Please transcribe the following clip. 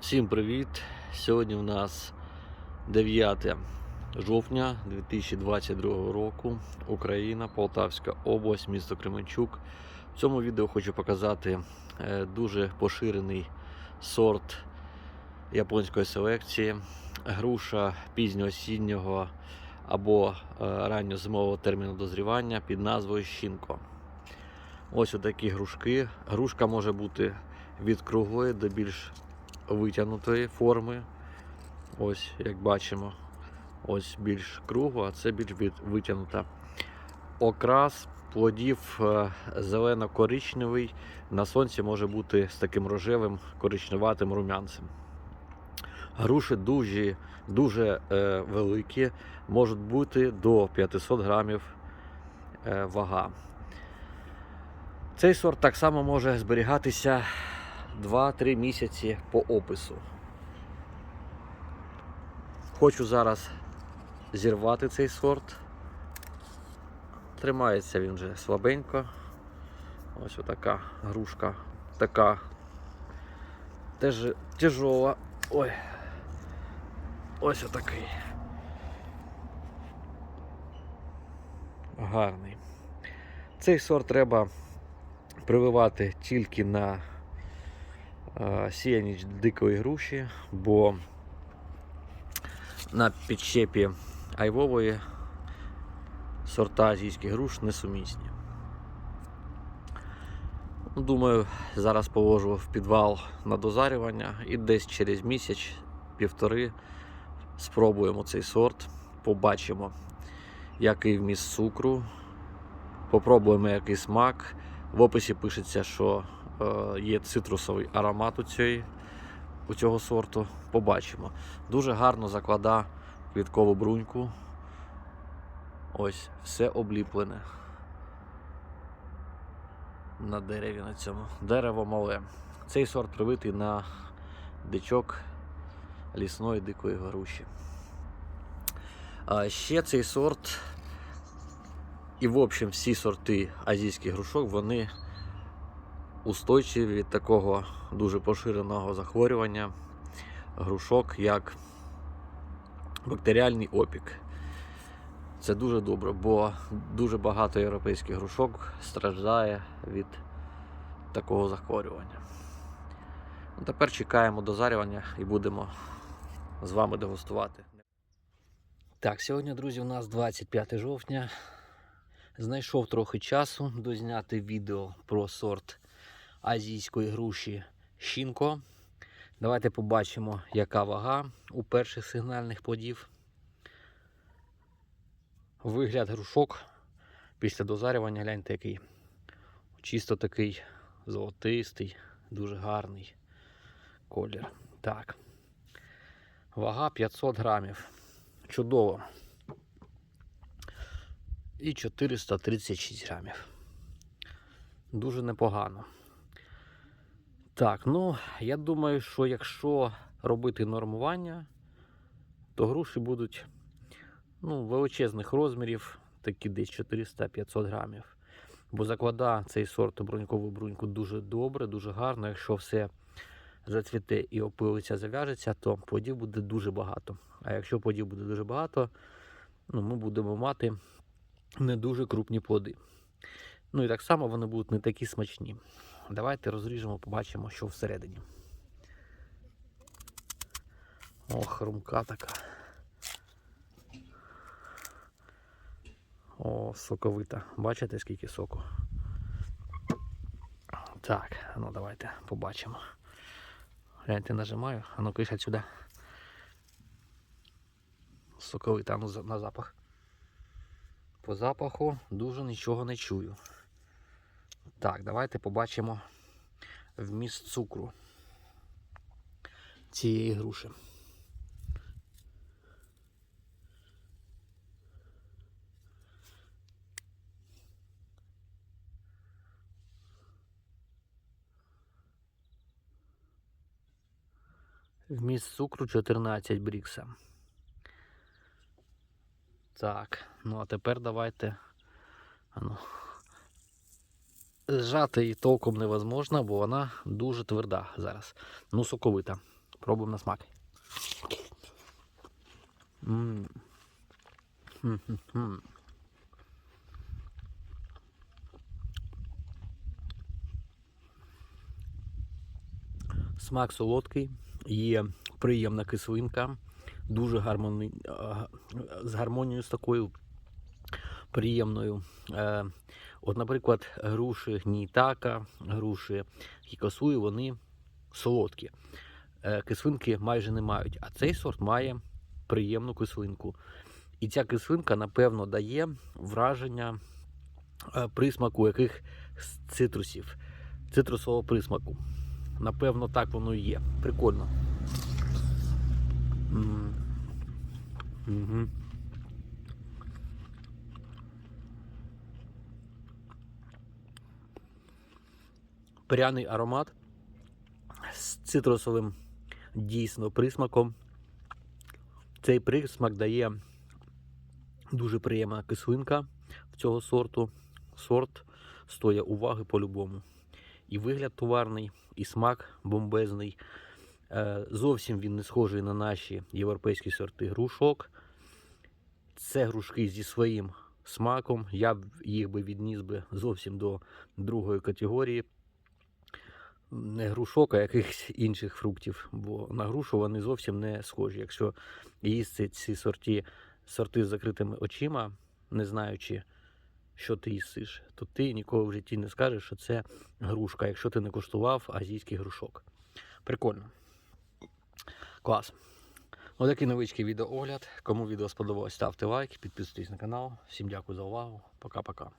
Всім привіт! Сьогодні у нас 9 жовтня 2022 року. Україна, Полтавська область, місто Кременчук. В цьому відео хочу показати е, дуже поширений сорт японської селекції. Груша пізньоосіннього або е, ранньозимового терміну дозрівання під назвою Щінко. Ось отакі грушки. Грушка може бути від круглої до більш витягнутої форми. Ось, як бачимо, ось більш кругла, а це більш витягнута. Окрас плодів е, зелено-коричневий. На сонці може бути з таким рожевим коричневатим румянцем. Груші дуже, дуже е, великі, можуть бути до 500 грамів е, вага. Цей сорт так само може зберігатися 2-3 місяці по опису. Хочу зараз зірвати цей сорт. Тримається він вже слабенько. Ось отака грушка. Така теж тяжова. Ой. Ось отакий. Гарний. Цей сорт треба прививати тільки на сіяніч дикої груші, бо на підщепі айвової сорта азійських груш несумісні. Ну, Думаю, зараз положу в підвал на дозарювання і десь через місяць, півтори спробуємо цей сорт, побачимо, який вміст цукру, попробуємо який смак. В описі пишеться, що є цитрусовий аромат у, цієї, у цього сорту. Побачимо. Дуже гарно заклада квіткову бруньку. Ось, все обліплене. На дереві на цьому. Дерево мале. Цей сорт привитий на дичок лісної дикої груші. А ще цей сорт і, в общем, всі сорти азійських грушок вони устойчиві від такого дуже поширеного захворювання грушок, як бактеріальний опік. Це дуже добре, бо дуже багато європейських грушок страждає від такого захворювання. Ну, тепер чекаємо дозарювання і будемо з вами дегустувати. Так, сьогодні, друзі, у нас 25 жовтня. Знайшов трохи часу дозняти відео про сорт азійської груші Щінко. Давайте побачимо, яка вага у перших сигнальних плодів. Вигляд грушок після дозарювання, гляньте який. Чисто такий золотистий, дуже гарний колір. Так. Вага 500 грамів. Чудово і 436 грамів. Дуже непогано. Так, ну, я думаю, що якщо робити нормування, то груші будуть ну, величезних розмірів, такі десь 400-500 грамів. Бо закладає цей сорт брунькову бруньку дуже добре, дуже гарно. Якщо все зацвіте і опилиться, зав'яжеться, то плодів буде дуже багато. А якщо плодів буде дуже багато, ну, ми будемо мати не дуже крупні плоди. Ну і так само вони будуть не такі смачні. Давайте розріжемо, побачимо, що всередині. О, хрумка така. О, соковита. Бачите, скільки соку? Так, ну давайте побачимо. Гляньте, нажимаю, а ну кишать сюди. Соковита, ну на запах. По запаху дуже нічого не чую. Так, давайте побачимо вміст цукру цієї груші. Вміст цукру 14 брікса. Так, ну а тепер давайте. а ну, Зжати її толком невозможно, бо вона дуже тверда зараз. Ну, соковита. Пробуємо на смак. М. Хм-хм-хм. Смак солодкий, є приємна кислинка, дуже гармоні... з гармонією з такою приємною. Е, От, наприклад, груші гнітака, груші хікасуї, вони солодкі. Е, Кислинки майже не мають, а цей сорт має приємну кислинку. І ця кислинка, напевно, дає враження е, присмаку яких цитрусів, цитрусового присмаку. Напевно, так воно і є. Прикольно. М. Пряний аромат з цитрусовим дійсно присмаком. Цей присмак дає дуже приємна кислинка в цього сорту. Сорт стоїть уваги по-любому. І вигляд товарний, і смак бомбезний. Е, Зовсім він не схожий на наші європейські сорти грушок. Це грушки зі своїм смаком. Я їх би відніс би зовсім до другої категорії. Не грушок, а якихось інших фруктів. Бо на грушу вони зовсім не схожі. Якщо їсти ці сорти, сорти з закритими очима, не знаючи, що ти їсиш, то ти ніколи в житті не скажеш, що це грушка, якщо ти не куштував азійський грушок. Прикольно. Клас. Отакий невеличкий відеоогляд. Кому відео сподобалось, ставте лайк, підписуйтесь на канал. Всім дякую за увагу. Пока-пока.